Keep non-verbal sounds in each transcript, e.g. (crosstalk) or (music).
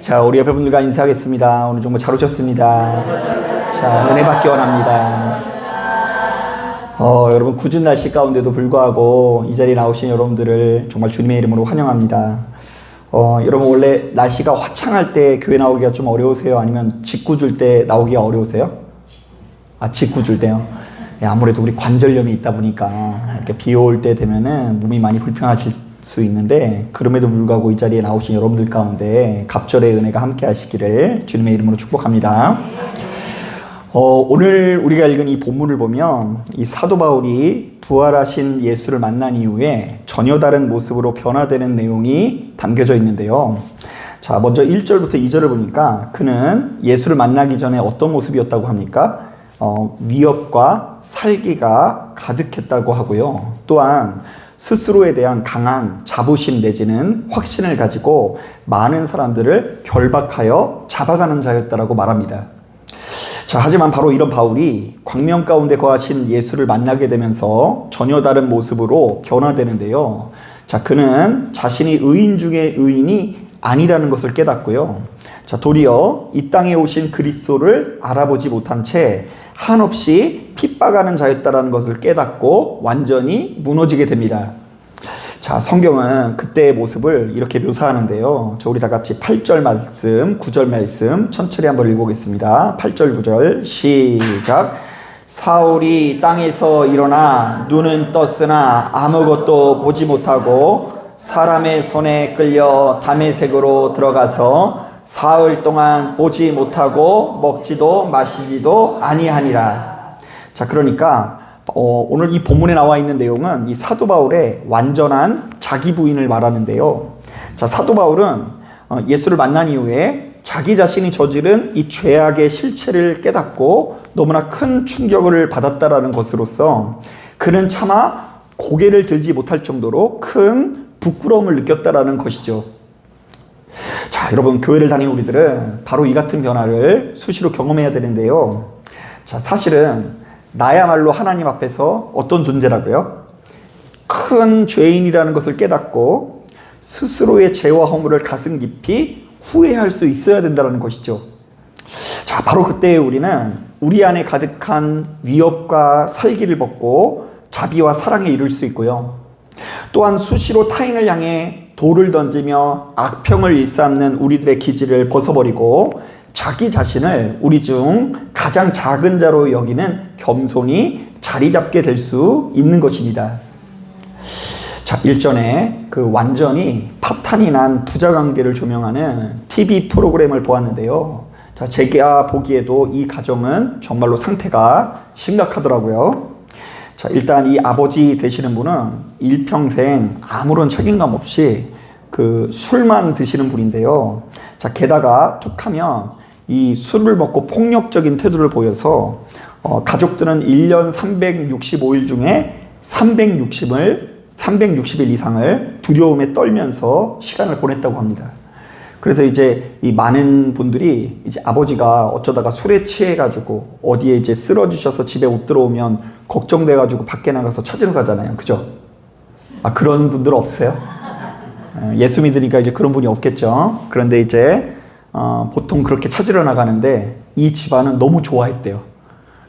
자, 우리 옆에 분들과 인사하겠습니다. 오늘 정말 잘 오셨습니다. 자, 은혜 받기 원합니다. 어, 여러분, 굳은 날씨 가운데도 불구하고 이 자리에 나오신 여러분들을 정말 주님의 이름으로 환영합니다. 어, 여러분, 원래 날씨가 화창할 때 교회 나오기가 좀 어려우세요? 아니면 직구 줄 때 나오기가 어려우세요? 아, 직구 줄 때요? 예, 아무래도 우리 관절염이 있다 보니까 이렇게 비 올 때 되면은 몸이 많이 불편하실 수 있는데 그럼에도 불구하고 이 자리에 나오신 여러분들 가운데 갑절의 은혜가 함께 하시기를 주님의 이름으로 축복합니다. 어, 오늘 우리가 읽은 이 본문을 보면 이 사도 바울이 부활하신 예수를 만난 이후에 전혀 다른 모습으로 변화되는 내용이 담겨져 있는데요. 자, 먼저 1절부터 2절을 보니까 그는 예수를 만나기 전에 어떤 모습이었다고 합니까? 어, 위협과 살기가 가득했다고 하고요. 또한 스스로에 대한 강한 자부심 내지는 확신을 가지고 많은 사람들을 결박하여 잡아가는 자였다라고 말합니다. 자, 하지만 바로 이런 바울이 광명 가운데 거하신 예수를 만나게 되면서 전혀 다른 모습으로 변화되는데요. 자, 그는 자신이 의인 중에 의인이 아니라는 것을 깨닫고요. 자, 도리어 이 땅에 오신 그리스도를 알아보지 못한 채 한없이 핍박하는 자였다라는 것을 깨닫고 완전히 무너지게 됩니다. 자, 성경은 그때의 모습을 이렇게 묘사하는데요. 저 우리 다 같이 8절 말씀, 9절 말씀 천천히 한번 읽어보겠습니다. 8절, 9절 시작. 사울이 땅에서 일어나 눈은 떴으나 아무것도 보지 못하고 사람의 손에 끌려 담의 색으로 들어가서 사흘 동안 보지 못하고 먹지도 마시지도 아니하니라. 자, 그러니까 어, 오늘 이 본문에 나와 있는 내용은 이 사도 바울의 완전한 자기 부인을 말하는데요. 자, 사도 바울은 어, 예수를 만난 이후에 자기 자신이 저지른 이 죄악의 실체를 깨닫고 너무나 큰 충격을 받았다라는 것으로서 그는 차마 고개를 들지 못할 정도로 큰 부끄러움을 느꼈다라는 것이죠. 자, 여러분 교회를 다니는 우리들은 바로 이 같은 변화를 수시로 경험해야 되는데요. 자, 사실은 나야말로 하나님 앞에서 어떤 존재라고요? 큰 죄인이라는 것을 깨닫고 스스로의 죄와 허물을 가슴 깊이 후회할 수 있어야 된다는 것이죠. 자, 바로 그때 우리는 우리 안에 가득한 위협과 살기를 벗고 자비와 사랑에 이룰 수 있고요. 또한 수시로 타인을 향해 돌을 던지며 악평을 일삼는 우리들의 기질을 벗어버리고 자기 자신을 우리 중 가장 작은 자로 여기는 겸손히 자리 잡게 될 수 있는 것입니다. 자, 일전에 그 완전히 파탄이 난 부자 관계를 조명하는 TV 프로그램을 보았는데요. 자, 제가 보기에도 이 가정은 정말로 상태가 심각하더라고요. 자, 일단 이 아버지 되시는 분은 일평생 아무런 책임감 없이 그 술만 드시는 분인데요. 자, 게다가 툭 하면 이 술을 먹고 폭력적인 태도를 보여서 어, 가족들은 1년 365일 중에 360을 360일 이상을 두려움에 떨면서 시간을 보냈다고 합니다. 그래서 이제 이 많은 분들이 이제 아버지가 어쩌다가 술에 취해가지고 어디에 이제 쓰러지셔서 집에 못 들어오면 걱정돼가지고 밖에 나가서 찾으러 가잖아요. 그죠? 아, 그런 분들 없어요? 어, 예수 믿으니까 이제 그런 분이 없겠죠. 그런데 이제 어, 보통 그렇게 찾으러 나가는데 이 집안은 너무 좋아했대요.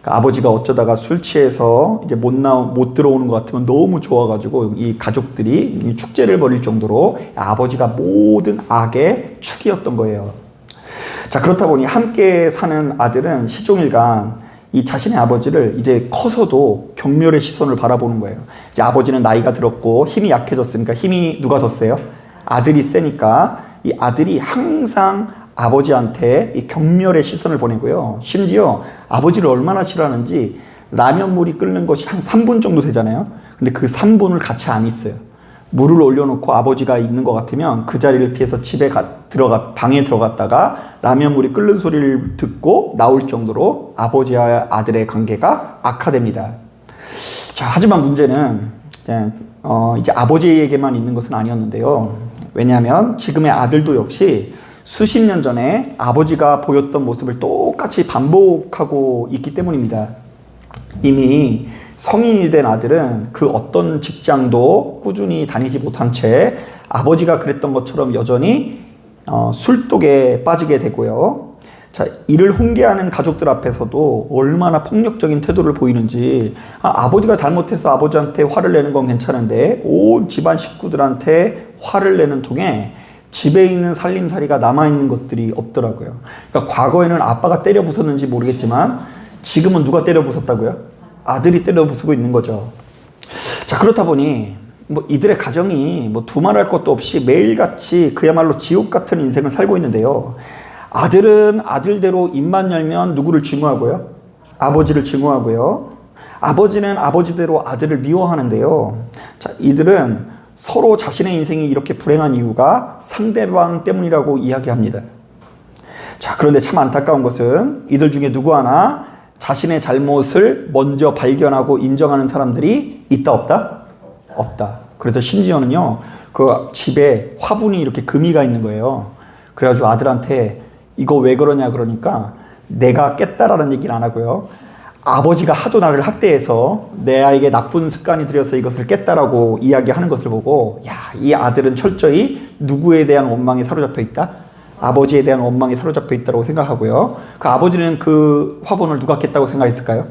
아버지가 어쩌다가 술 취해서 이제 못 나오 못 들어오는 것 같으면 너무 좋아가지고 이 가족들이 이 축제를 벌일 정도로 아버지가 모든 악의 축이었던 거예요. 자 그렇다 보니 함께 사는 아들은 시종일관 이 자신의 아버지를 이제 커서도 경멸의 시선을 바라보는 거예요. 이제 아버지는 나이가 들었고 힘이 약해졌으니까 힘이 누가 더 세요? 아들이 세니까 이 아들이 항상 아버지한테 이 경멸의 시선을 보내고요. 심지어 아버지를 얼마나 싫어하는지 라면 물이 끓는 것이 한 3분 정도 되잖아요. 근데 그 3분을 같이 안 있어요. 물을 올려놓고 아버지가 있는 것 같으면 그 자리를 피해서 집에 가, 들어가, 방에 들어갔다가 라면 물이 끓는 소리를 듣고 나올 정도로 아버지와 아들의 관계가 악화됩니다. 자, 하지만 문제는 이제, 어, 이제 아버지에게만 있는 것은 아니었는데요. 왜냐하면 지금의 아들도 역시 수십 년 전에 아버지가 보였던 모습을 똑같이 반복하고 있기 때문입니다. 이미 성인이 된 아들은 그 어떤 직장도 꾸준히 다니지 못한 채 아버지가 그랬던 것처럼 여전히 어, 술독에 빠지게 되고요. 자, 이를 훈계하는 가족들 앞에서도 얼마나 폭력적인 태도를 보이는지 아, 버지가 잘못해서 아버지한테 화를 내는 건 괜찮은데 온 집안 식구들한테 화를 내는 통에 집에 있는 살림살이가 남아있는 것들이 없더라고요. 그러니까 과거에는 아빠가 때려 부쉈는지 모르겠지만 지금은 누가 때려 부쉈다고요? 아들이 때려 부수고 있는 거죠. 자, 그렇다 보니 뭐 이들의 가정이 뭐 두말할 것도 없이 매일같이 그야말로 지옥 같은 인생을 살고 있는데요. 아들은 아들대로 입만 열면 누구를 증오하고요? 아버지를 증오하고요. 아버지는 아버지대로 아들을 미워하는데요. 자, 이들은 서로 자신의 인생이 이렇게 불행한 이유가 상대방 때문이라고 이야기합니다. 자, 그런데 참 안타까운 것은 이들 중에 누구 하나 자신의 잘못을 먼저 발견하고 인정하는 사람들이 있다 없다? 없다. 그래서 심지어는요, 그 집에 화분이 이렇게 금이가 있는 거예요. 그래가지고 아들한테 이거 왜 그러냐 그러니까 내가 깼다라는 얘기는 안 하고요. 아버지가 하도 나를 학대해서 내 아이에게 나쁜 습관이 들여서 이것을 깼다라고 이야기하는 것을 보고 야, 이 아들은 철저히 누구에 대한 원망에 사로잡혀 있다? 아버지에 대한 원망에 사로잡혀 있다고 생각하고요. 그 아버지는 그 화분을 누가 깼다고 생각했을까요?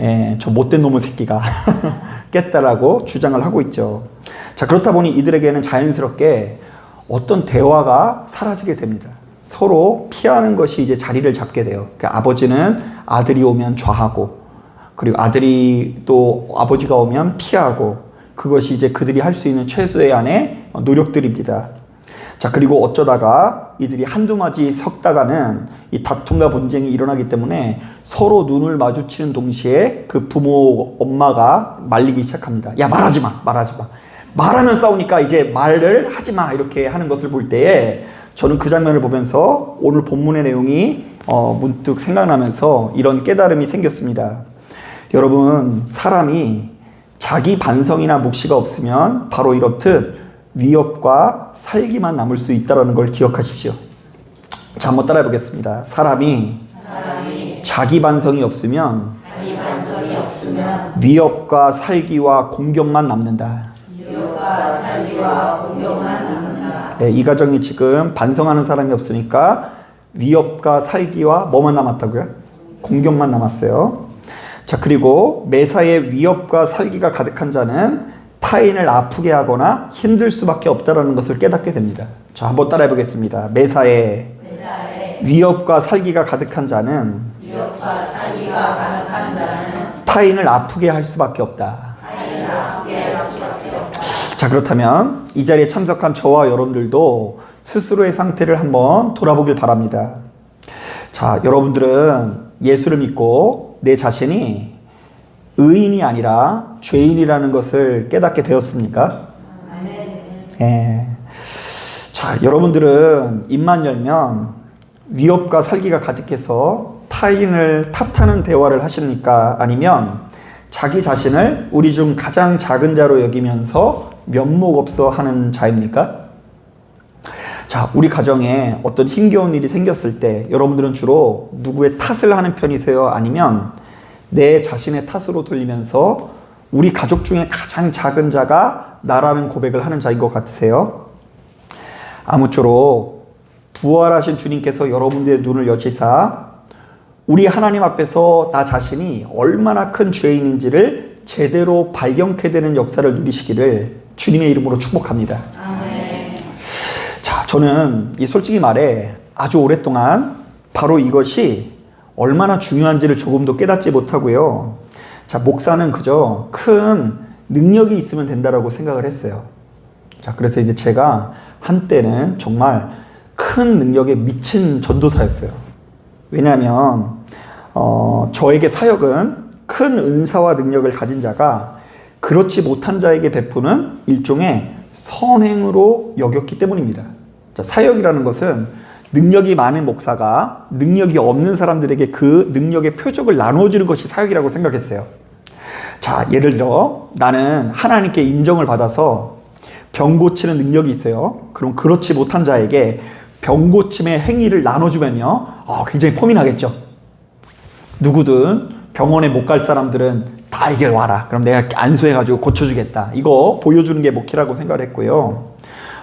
예, 저 못된 놈의 새끼가 (laughs) 깼다라고 주장을 하고 있죠. 자, 그렇다 보니 이들에게는 자연스럽게 어떤 대화가 사라지게 됩니다. 서로 피하는 것이 이제 자리를 잡게 돼요. 그러니까 아버지는 아들이 오면 좌하고, 그리고 아들이 또 아버지가 오면 피하고, 그것이 이제 그들이 할 수 있는 최소의 안의 노력들입니다. 자, 그리고 어쩌다가 이들이 한두 마디 섞다가는 이 다툼과 분쟁이 일어나기 때문에 서로 눈을 마주치는 동시에 그 부모, 엄마가 말리기 시작합니다. 야, 말하지 마, 말하지 마. 말하면 싸우니까 이제 말을 하지 마. 이렇게 하는 것을 볼 때에 저는 그 장면을 보면서 오늘 본문의 내용이 어, 문득 생각나면서 이런 깨달음이 생겼습니다. 여러분, 사람이 자기 반성이나 묵시가 없으면 바로 이렇듯 위협과 살기만 남을 수 있다는 걸 기억하십시오. 자, 한번 따라해 보겠습니다. 사람이, 사람이 자기 반성이 없으면, 자기 반성이 없으면 위협과 살기와 공격만 남는다. 위협과 살기와 공격만 네, 이 가정이 지금 반성하는 사람이 없으니까 위협과 살기와 뭐만 남았다고요? 공격만 남았어요. 자, 그리고 매사에 위협과 살기가 가득한 자는 타인을 아프게 하거나 힘들 수밖에 없다라는 것을 깨닫게 됩니다. 자, 한번 따라해 보겠습니다. 매사에, 매사에 위협과 살기가 자는, 위협과 살기가 가득한 자는 타인을 아프게 할 수밖에 없다. 자, 그렇다면 이 자리에 참석한 저와 여러분들도 스스로의 상태를 한번 돌아보길 바랍니다. 자, 여러분들은 예수를 믿고 내 자신이 의인이 아니라 죄인이라는 것을 깨닫게 되었습니까? 예. 자, 여러분들은 입만 열면 위협과 살기가 가득해서 타인을 탓하는 대화를 하십니까? 아니면 자기 자신을 우리 중 가장 작은 자로 여기면서 면목 없어 하는 자입니까? 자, 우리 가정에 어떤 힘겨운 일이 생겼을 때 여러분들은 주로 누구의 탓을 하는 편이세요? 아니면 내 자신의 탓으로 돌리면서 우리 가족 중에 가장 작은 자가 나라는 고백을 하는 자인 것 같으세요? 아무쪼록 부활하신 주님께서 여러분들의 눈을 여시사 우리 하나님 앞에서 나 자신이 얼마나 큰 죄인인지를 제대로 발견케 되는 역사를 누리시기를 주님의 이름으로 축복합니다. 아멘. 자, 저는 이 솔직히 말해 아주 오랫동안 바로 이것이 얼마나 중요한지를 조금도 깨닫지 못하고요. 자, 목사는 그저 큰 능력이 있으면 된다라고 생각을 했어요. 자, 그래서 이제 제가 한때는 정말 큰 능력에 미친 전도사였어요. 왜냐하면, 어, 저에게 사역은 큰 은사와 능력을 가진 자가 그렇지 못한 자에게 베푸는 일종의 선행으로 여겼기 때문입니다. 자, 사역이라는 것은 능력이 많은 목사가 능력이 없는 사람들에게 그 능력의 표적을 나눠주는 것이 사역이라고 생각했어요. 자, 예를 들어 나는 하나님께 인정을 받아서 병 고치는 능력이 있어요. 그럼 그렇지 못한 자에게 병 고침의 행위를 나눠주면요. 어, 굉장히 나겠죠. 누구든 병원에 못 갈 사람들은 다 이겨 와라. 그럼 내가 안수해가지고 고쳐주겠다. 이거 보여주는 게 목회라고 생각을 했고요.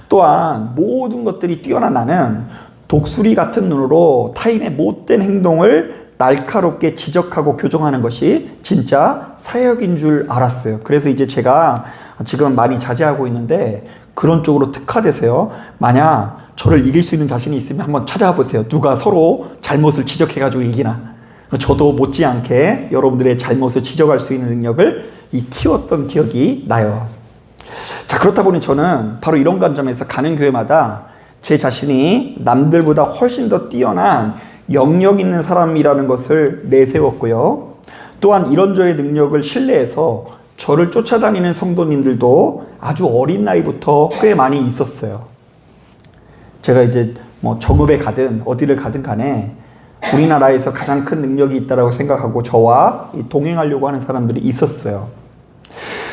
또한 모든 것들이 뛰어난 나는 독수리 같은 눈으로 타인의 못된 행동을 날카롭게 지적하고 교정하는 것이 진짜 사역인 줄 알았어요. 그래서 이제 제가 지금 많이 자제하고 있는데 그런 쪽으로 특화되세요. 만약 저를 이길 수 있는 자신이 있으면 한번 찾아와 보세요. 누가 서로 잘못을 지적해가지고 이기나. 저도 못지않게 여러분들의 잘못을 지적할 수 있는 능력을 이 키웠던 기억이 나요. 자, 그렇다 보니 저는 바로 이런 관점에서 가는 교회마다 제 자신이 남들보다 훨씬 더 뛰어난 영역 있는 사람이라는 것을 내세웠고요. 또한 이런 저의 능력을 신뢰해서 저를 쫓아다니는 성도님들도 아주 어린 나이부터 꽤 많이 있었어요. 제가 이제 뭐 정읍에 가든 어디를 가든 간에 우리나라에서 가장 큰 능력이 있다고 생각하고 저와 동행하려고 하는 사람들이 있었어요.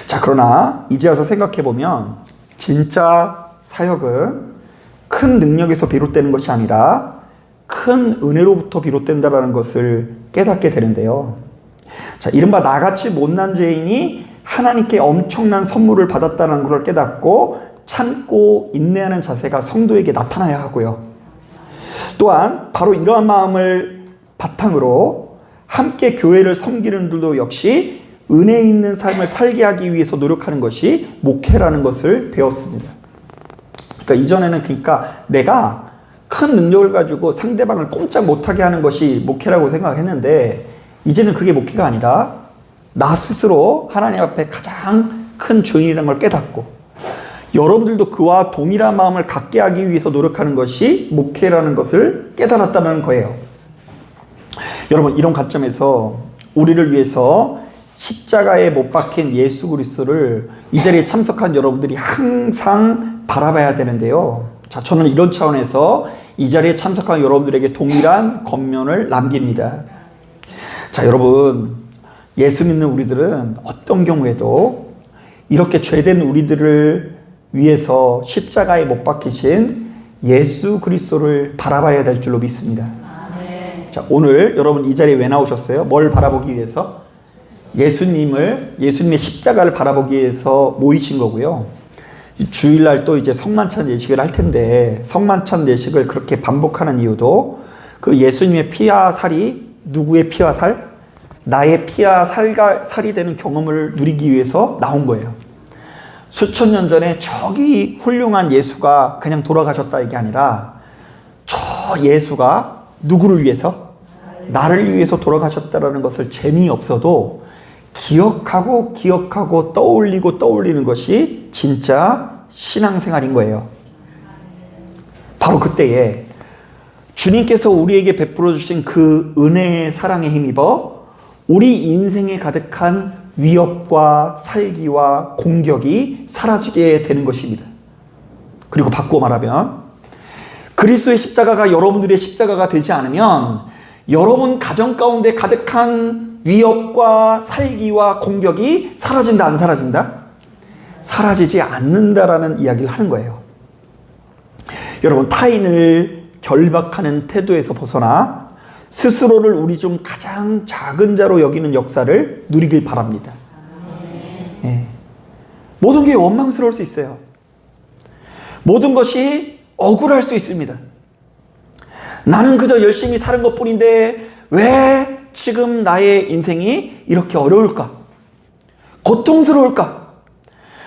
자, 그러나 이제 와서 생각해 보면 진짜 사역은 큰 능력에서 비롯되는 것이 아니라 큰 은혜로부터 비롯된다라는 것을 깨닫게 되는데요. 자, 이른바 나같이 못난 죄인이 하나님께 엄청난 선물을 받았다는 것을 깨닫고 참고 인내하는 자세가 성도에게 나타나야 하고요. 또한 바로 이러한 마음을 바탕으로 함께 교회를 섬기는 들도 역시 은혜 있는 삶을 살게 하기 위해서 노력하는 것이 목회라는 것을 배웠습니다. 그러니까 이전에는 그러니까 내가 큰 능력을 가지고 상대방을 꼼짝 못하게 하는 것이 목회라고 생각했는데 이제는 그게 목회가 아니라 나 스스로 하나님 앞에 가장 큰 주인이라는 걸 깨닫고 여러분들도 그와 동일한 마음을 갖게 하기 위해서 노력하는 것이 목회라는 것을 깨달았다는 거예요. 여러분 이런 관점에서 우리를 위해서 십자가에 못 박힌 예수 그리스도를 이 자리에 참석한 여러분들이 항상 바라봐야 되는데요. 자, 저는 이런 차원에서 이 자리에 참석한 여러분들에게 동일한 겉면을 남깁니다. 자, 여러분 예수 믿는 우리들은 어떤 경우에도 이렇게 죄된 우리들을 위해서 십자가에 못 박히신 예수 그리스도를 바라봐야 될 줄로 믿습니다. 자, 오늘 여러분 이 자리에 왜 나오셨어요? 뭘 바라보기 위해서? 예수님을, 예수님의 십자가를 바라보기 위해서 모이신 거고요. 주일날 또 이제 성만찬 예식을 할 텐데, 성만찬 예식을 그렇게 반복하는 이유도 그 예수님의 피와 살이 누구의 피와 살? 나의 피와 살가, 살이 되는 경험을 누리기 위해서 나온 거예요. 수천 년 전에 저기 훌륭한 예수가 그냥 돌아가셨다 이게 아니라 저 예수가 누구를 위해서? 나를 위해서 돌아가셨다라는 것을 재미없어도 기억하고 기억하고 떠올리고 떠올리는 것이 진짜 신앙생활인 거예요. 바로 그때에 주님께서 우리에게 베풀어 주신 그 은혜의 사랑에 힘입어 우리 인생에 가득한 위협과 살기와 공격이 사라지게 되는 것입니다. 그리고 바꾸어 말하면 그리스도의 십자가가 여러분들의 십자가가 되지 않으면 여러분 가정 가운데 가득한 위협과 살기와 공격이 사라진다 안 사라진다? 사라지지 않는다라는 이야기를 하는 거예요. 여러분 타인을 결박하는 태도에서 벗어나 스스로를 우리 중 가장 작은 자로 여기는 역사를 누리길 바랍니다. 예. 모든 게 원망스러울 수 있어요. 모든 것이 억울할 수 있습니다. 나는 그저 열심히 사는 것 뿐인데 왜 지금 나의 인생이 이렇게 어려울까? 고통스러울까?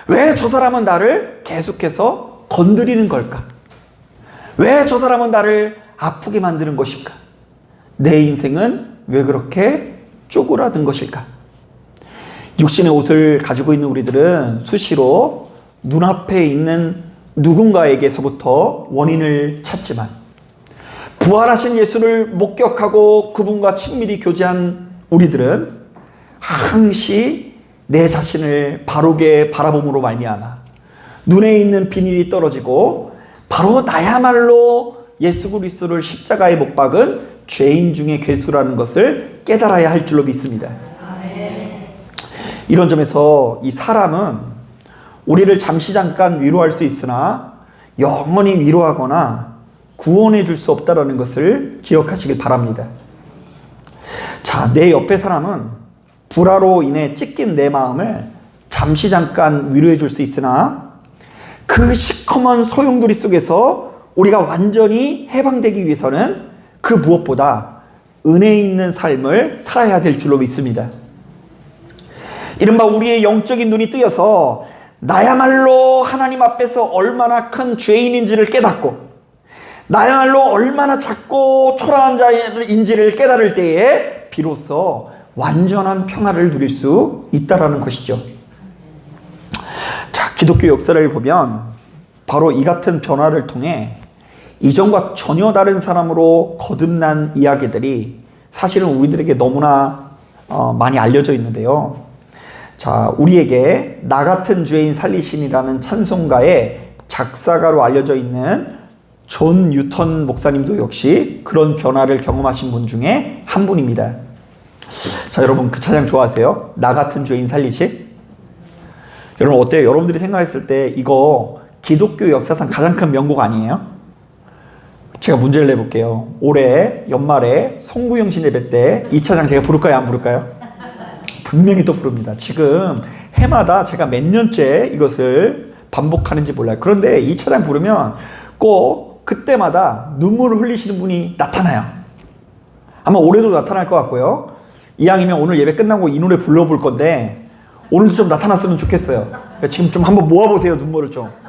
왜 저 사람은 나를 계속해서 건드리는 걸까? 왜 저 사람은 나를 아프게 만드는 것일까? 내 인생은 왜 그렇게 쪼그라든 것일까? 육신의 옷을 가지고 있는 우리들은 수시로 눈앞에 있는 누군가에게서부터 원인을 찾지만 부활하신 예수를 목격하고 그분과 친밀히 교제한 우리들은 항시 내 자신을 바르게 바라봄으로 말미암아 눈에 있는 비닐이 떨어지고 바로 나야말로 예수 그리스도를 십자가에 못 박은 죄인 중에 괴수라는 것을 깨달아야 할 줄로 믿습니다. 이런 점에서 이 사람은 우리를 잠시 잠깐 위로할 수 있으나 영원히 위로하거나 구원해 줄 수 없다라는 것을 기억하시길 바랍니다. 자, 내 옆에 사람은 불화로 인해 찢긴 내 마음을 잠시 잠깐 위로해 줄 수 있으나 그그 시커먼 소용돌이 속에서 우리가 완전히 해방되기 위해서는 그 무엇보다 은혜 있는 삶을 살아야 될 줄로 믿습니다. 이른바 우리의 영적인 눈이 뜨여서 나야말로 하나님 앞에서 얼마나 큰 죄인인지를 깨닫고 나야말로 얼마나 작고 초라한 자인지를 깨달을 때에 비로소 완전한 평화를 누릴 수 있다라는 것이죠. 자, 기독교 역사를 보면 바로 이 같은 변화를 통해 이전과 전혀 다른 사람으로 거듭난 이야기들이 사실은 우리들에게 너무나 어, 많이 알려져 있는데요. 자, 우리에게 나 같은 죄인 살리신이라는 찬송가의 작사가로 알려져 있는 존 뉴턴 목사님도 역시 그런 변화를 경험하신 분 중에 한 분입니다. 자, 여러분 그 찬양 좋아하세요? 나 같은 죄인 살리신? 여러분 어때요? 여러분들이 생각했을 때 이거 기독교 역사상 가장 큰 명곡 아니에요? 제가 문제를 내볼게요. 올해 연말에 송구영신 예배 때이 찬양 제가 부를까요? 안 부를까요? 분명히 또 부릅니다. 지금 해마다 제가 몇 년째 이것을 반복하는지 몰라요. 그런데 이 찬양 부르면 꼭 그때마다 눈물을 흘리시는 분이 나타나요. 아마 올해도 나타날 것 같고요. 이왕이면 오늘 예배 끝나고 이 노래 불러볼 건데 오늘도 좀 나타났으면 좋겠어요. 그러니까 지금 좀 한번 모아보세요. 눈물을 좀.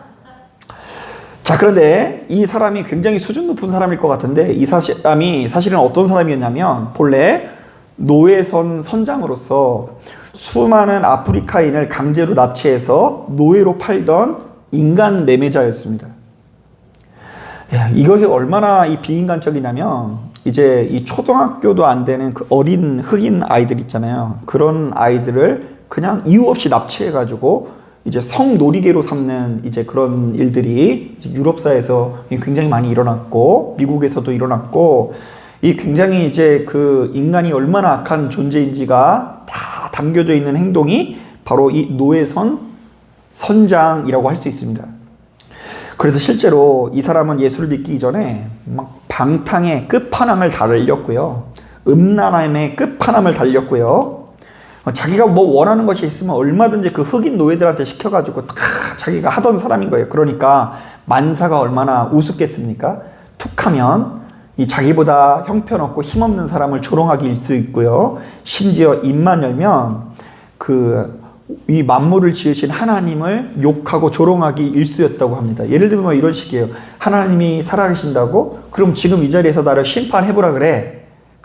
자, 그런데 이 사람이 굉장히 수준 높은 사람일 것 같은데 이 사람이 사실은 어떤 사람이었냐면 본래 노예선 선장으로서 수많은 아프리카인을 강제로 납치해서 노예로 팔던 인간 매매자였습니다. 야, 이것이 얼마나 이 비인간적이냐면 이제 이 초등학교도 안 되는 그 어린 흑인 아이들 있잖아요. 그런 아이들을 그냥 이유 없이 납치해가지고 이제 성놀이개로 삼는 이제 그런 일들이 유럽사에서 굉장히 많이 일어났고 미국에서도 일어났고 이 굉장히 이제 그 인간이 얼마나 악한 존재인지가 다 담겨져 있는 행동이 바로 이 노예선 선장이라고 할 수 있습니다. 그래서 실제로 이 사람은 예수를 믿기 이전에 막 방탕의 끝판왕을 달렸고요. 음란함의 끝판왕을 달렸고요. 자기가 뭐 원하는 것이 있으면 얼마든지 그 흑인 노예들한테 시켜가지고 다 자기가 하던 사람인 거예요. 그러니까 만사가 얼마나 우습겠습니까? 툭하면 이 자기보다 형편없고 힘없는 사람을 조롱하기 일수 있고요. 심지어 입만 열면 그 이 만물을 지으신 하나님을 욕하고 조롱하기 일수였다고 합니다. 예를 들면 이런 식이에요. 하나님이 살아계신다고? 그럼 지금 이 자리에서 나를 심판해보라 그래.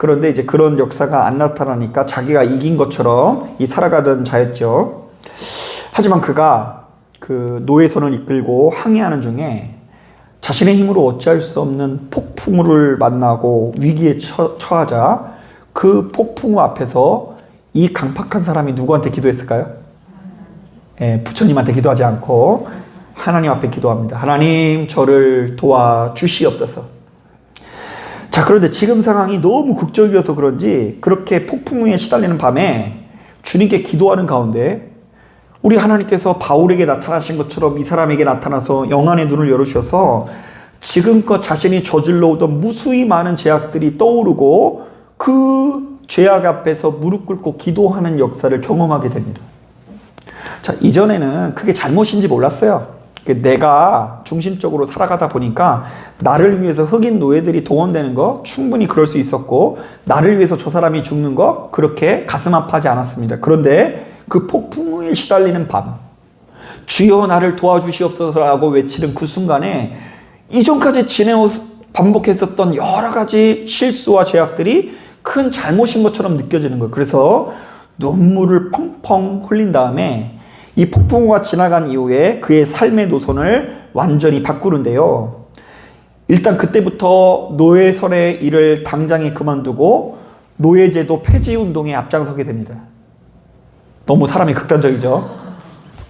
그런데 이제 그런 역사가 안 나타나니까 자기가 이긴 것처럼 이 살아가던 자였죠. 하지만 그가 그 노예선을 이끌고 항해하는 중에 자신의 힘으로 어찌할 수 없는 폭풍우를 만나고 위기에 처, 처하자 그 폭풍우 앞에서 이 강팍한 사람이 누구한테 기도했을까요? 예, 부처님한테 기도하지 않고 하나님 앞에 기도합니다. 하나님 저를 도와 주시옵소서. 자, 그런데 지금 상황이 너무 극적이어서 그런지 그렇게 폭풍우에 시달리는 밤에 주님께 기도하는 가운데 우리 하나님께서 바울에게 나타나신 것처럼 이 사람에게 나타나서 영안의 눈을 열으셔서 지금껏 자신이 저질러 오던 무수히 많은 죄악들이 떠오르고 그 죄악 앞에서 무릎 꿇고 기도하는 역사를 경험하게 됩니다. 자, 이전에는 그게 잘못인지 몰랐어요. 내가 중심적으로 살아가다 보니까 나를 위해서 흑인 노예들이 동원되는 거 충분히 그럴 수 있었고 나를 위해서 저 사람이 죽는 거 그렇게 가슴 아파하지 않았습니다. 그런데 그 폭풍우에 시달리는 밤 주여 나를 도와주시옵소서라고 외치는 그 순간에 이전까지 지내오 반복했었던 여러 가지 실수와 죄악들이 큰 잘못인 것처럼 느껴지는 거예요. 그래서 눈물을 펑펑 흘린 다음에 이 폭풍우가 지나간 이후에 그의 삶의 노선을 완전히 바꾸는데요. 일단 그때부터 노예선의 일을 당장에 그만두고 노예제도 폐지 운동에 앞장서게 됩니다. 너무 사람이 극단적이죠.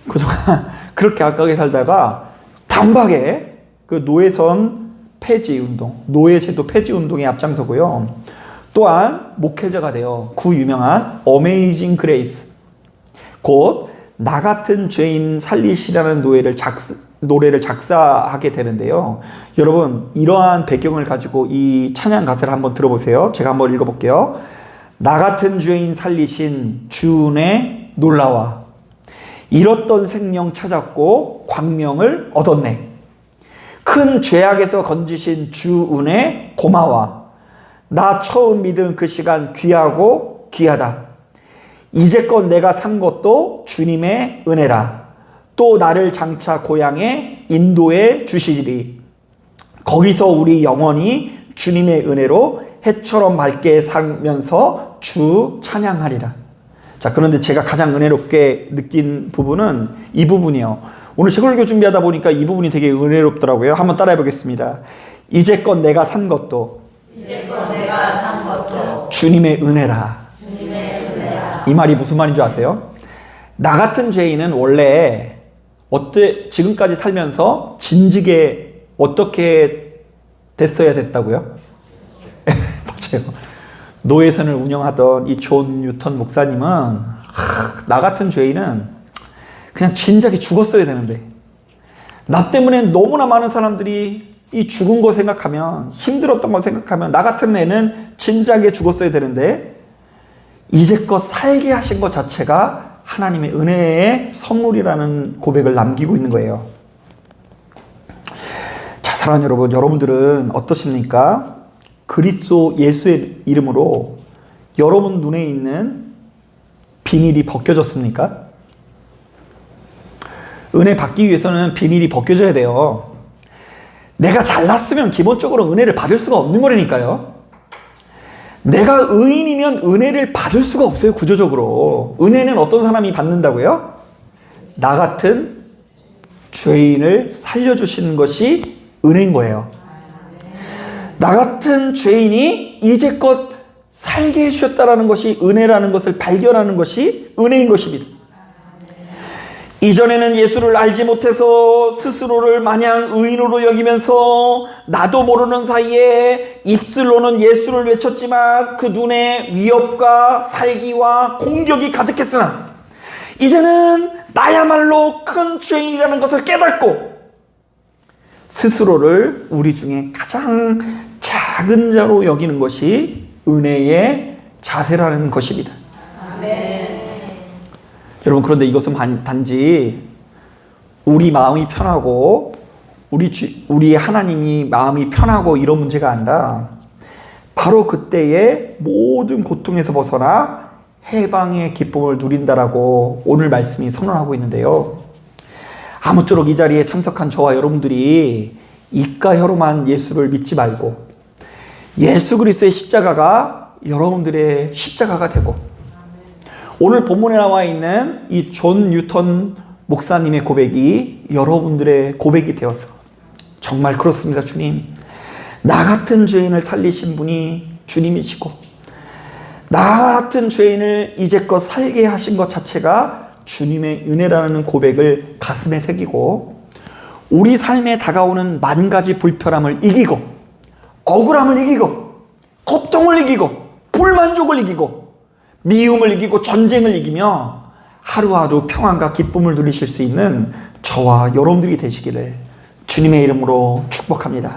그동안 (laughs) 그렇게 아까게 살다가 단박에 그 노예선 폐지 운동, 노예제도 폐지 운동에 앞장서고요. 또한 목회자가 되어 그 유명한 어메이징 그레이스 곧 나 같은 죄인 살리시라는 노래를 작사, 노래를 작사하게 되는데요. 여러분 이러한 배경을 가지고 이 찬양 가사를 한번 들어보세요. 제가 한번 읽어볼게요. 나 같은 죄인 살리신 주의 놀라와 잃었던 생명 찾았고 광명을 얻었네. 큰 죄악에서 건지신 주 은혜 고마워. 나 처음 믿은 그 시간 귀하고 귀하다. 이제껏 내가 산 것도 주님의 은혜라. 또 나를 장차 고향에 인도해 주시리리. 거기서 우리 영원히 주님의 은혜로 해처럼 맑게 살면서 주 찬양하리라. 자, 그런데 제가 가장 은혜롭게 느낀 부분은 이 부분이요. 오늘 책을교 준비하다 보니까 이 부분이 되게 은혜롭더라고요. 한번 따라해 보겠습니다. 이제껏 내가 산 것도 이제껏 내가 산 것도 주님의 은혜라. 이 말이 무슨 말인 줄 아세요? 나 같은 죄인은 원래 어때 지금까지 살면서 진즉에 어떻게 됐어야 됐다고요? (laughs) 맞아요. 노예선을 운영하던 이 존 뉴턴 목사님은 하, 나 같은 죄인은 그냥 진작에 죽었어야 되는데 나 때문에 너무나 많은 사람들이 이 죽은 거 생각하면 힘들었던 거 생각하면 나 같은 애는 진작에 죽었어야 되는데 이제껏 살게 하신 것 자체가 하나님의 은혜의 선물이라는 고백을 남기고 있는 거예요. 자, 사랑하는 여러분, 여러분들은 어떠십니까? 그리스도 예수의 이름으로 여러분 눈에 있는 비닐이 벗겨졌습니까? 은혜 받기 위해서는 비닐이 벗겨져야 돼요. 내가 잘났으면 기본적으로 은혜를 받을 수가 없는 거라니까요. 내가 의인이면 은혜를 받을 수가 없어요, 구조적으로. 은혜는 어떤 사람이 받는다고요? 나 같은 죄인을 살려주시는 것이 은혜인 거예요. 나 같은 죄인이 이제껏 살게 해주셨다라는 것이 은혜라는 것을 발견하는 것이 은혜인 것입니다. 이전에는 예수를 알지 못해서 스스로를 마냥 의인으로 여기면서 나도 모르는 사이에 입술로는 예수를 외쳤지만 그 눈에 위협과 살기와 공격이 가득했으나 이제는 나야말로 큰 죄인이라는 것을 깨닫고 스스로를 우리 중에 가장 작은 자로 여기는 것이 은혜의 자세라는 것입니다. 여러분 그런데 이것은 단- 단지 우리 마음이 편하고 우리 주, 우리 하나님이 마음이 편하고 이런 문제가 아니라 바로 그때에 모든 고통에서 벗어나 해방의 기쁨을 누린다라고 오늘 말씀이 선언하고 있는데요. 아무쪼록 이 자리에 참석한 저와 여러분들이 이가 혀로만 예수를 믿지 말고 예수 그리스도의 십자가가 여러분들의 십자가가 되고 오늘 본문에 나와 있는 이 존 뉴턴 목사님의 고백이 여러분들의 고백이 되어서 정말 그렇습니다, 주님. 나 같은 죄인을 살리신 분이 주님이시고 나 같은 죄인을 이제껏 살게 하신 것 자체가 주님의 은혜라는 고백을 가슴에 새기고 우리 삶에 다가오는 만 가지 불편함을 이기고 억울함을 이기고 고통을 이기고 불만족을 이기고 미움을 이기고 전쟁을 이기며 하루하루 평안과 기쁨을 누리실 수 있는 저와 여러분들이 되시기를 주님의 이름으로 축복합니다.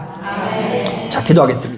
자, 기도하겠습니다.